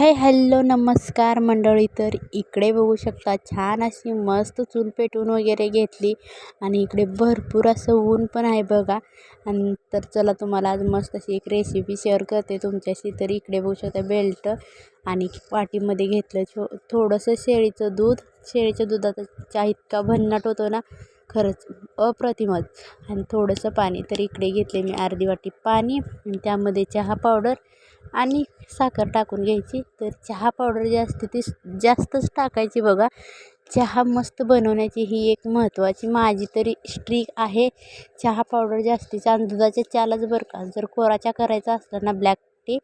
Hi hello नमस्कार मंडळी. तर इकडे बघू शकता छान अशी मस्त चूल पेटून वगैरे घेतली आणि इकडे भरपूर असं ऊन पण आहे बघा. आणि तर चला तुम्हाला आज मस्त अशी एक रेसिपी शेअर करते. तुमच्याशी तर इकडे बघू शकता बेल्ट आणि वाटीमध्ये घेतलं छो थोडंसं शेळीचं दूध. शेळीच्या दुधाचा चहा इतका भन्नाट होतो ना खरंच अप्रतिमच. आणि थोडंसं पाणी तर इकडे घेतले मी अर्धी वाटी पाणी आणि त्यामध्ये चहा पावडर. आणि साखर टाकून घ्यायची. तर चहा पावडर जी असते ती जास्तच टाकायची बघा. चहा मस्त बनवण्याची ही एक महत्त्वाची माझी तरी स्ट्रीक आहे. चहा पावडर जास्तीचा आणि दुधाच्या चहालाच बरं का. जर कोरा चहा करायचा असला ना ब्लॅक टी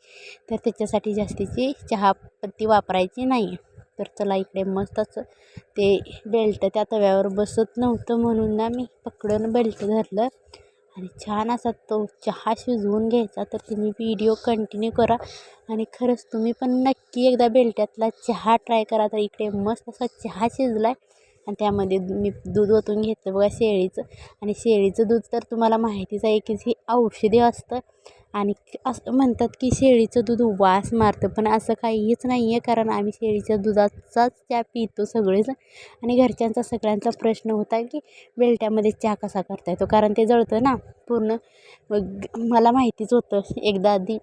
तर त्याच्यासाठी जास्तीची चहापत्ती वापरायची नाही तर चला इकडे मस्त असं ते बेल्ट त्या तव्यावर बसत नव्हतं म्हणून ना मी पकडून बेल्ट धरलं आणि छान असा तो चहा शिजवून घ्यायचा तर तुम्ही व्हिडिओ कंटिन्यू करा. आणि खरंच तुम्ही पण नक्की एकदा बेल्ट्यातला चहा ट्राय करा. तर इकडे मस्त असा चहा शिजला आहे आणि त्यामध्ये मी दूध ओतून घेतलं बघा शेळीचं. आणि शेळीचं दूध तर तुम्हाला माहितीच आहे की हे औषधी असतं. आणि असं म्हणतात की शेळीचं दूध वास मारतं पण असं काहीच नाही आहे कारण आम्ही शेळीच्या दुधाचाच चहा पितो सगळेच आणि घरच्यांचा सगळ्यांचा प्रश्न होता की बेलट्यामध्ये चहा कसा करता येतो कारण ते जळतं ना पूर्ण. मग मला माहितीच होतं एकदा आधी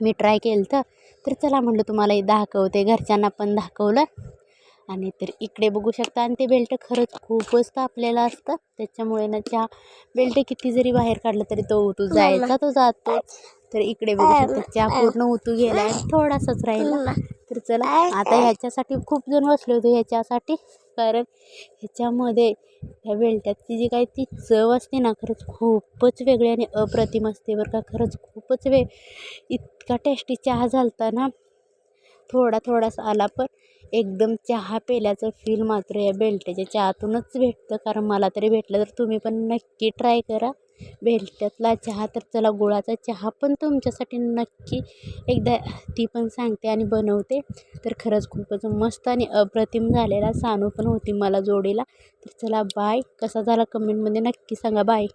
मी ट्राय केलं तर तर चला म्हटलं तुम्हाला हे दाखवते घरच्यांना पण दाखवलं. आणि तर इकडे बघू शकता आणि ते बेल्ट खरंच खूपच तापलेलं असतं. त्याच्यामुळे ना चहा बेल्ट किती जरी बाहेर काढलं तरी तो उतू जायचा तो जातो. तर इकडे बघू शकता चहा पूर्ण उतू गेला आणि थोडासाच राहिला. तर चला आता ह्याच्यासाठी खूप जण बसले होते ह्याच्यासाठी कारण ह्याच्यामध्ये ह्या बेल्ट्याची जी काही ती चव असते ना खरंच खूपच वेगळी आणि अप्रतिम असते बरं का. खरंच खूपच वे इतका टेस्टी चहा झालता ना. थोडा थोडासा आला पण एकदम चहा पेल्याचं फील मात्र या बेलट्याच्या चहातूनच भेटतं. कारण मला तरी भेटलं तर तुम्ही पण नक्की ट्राय करा. बेलट्यातला चहा तर चला गुळाचा चहा पण तुमच्यासाठी नक्की एकदा ती पण सांगते आणि बनवते. तर खरंच खूपच मस्त आणि अप्रतिम झालेला सानू पण होती मला जोडीला. तर चला बाय कसा झाला कमेंटमध्ये नक्की सांगा. बाय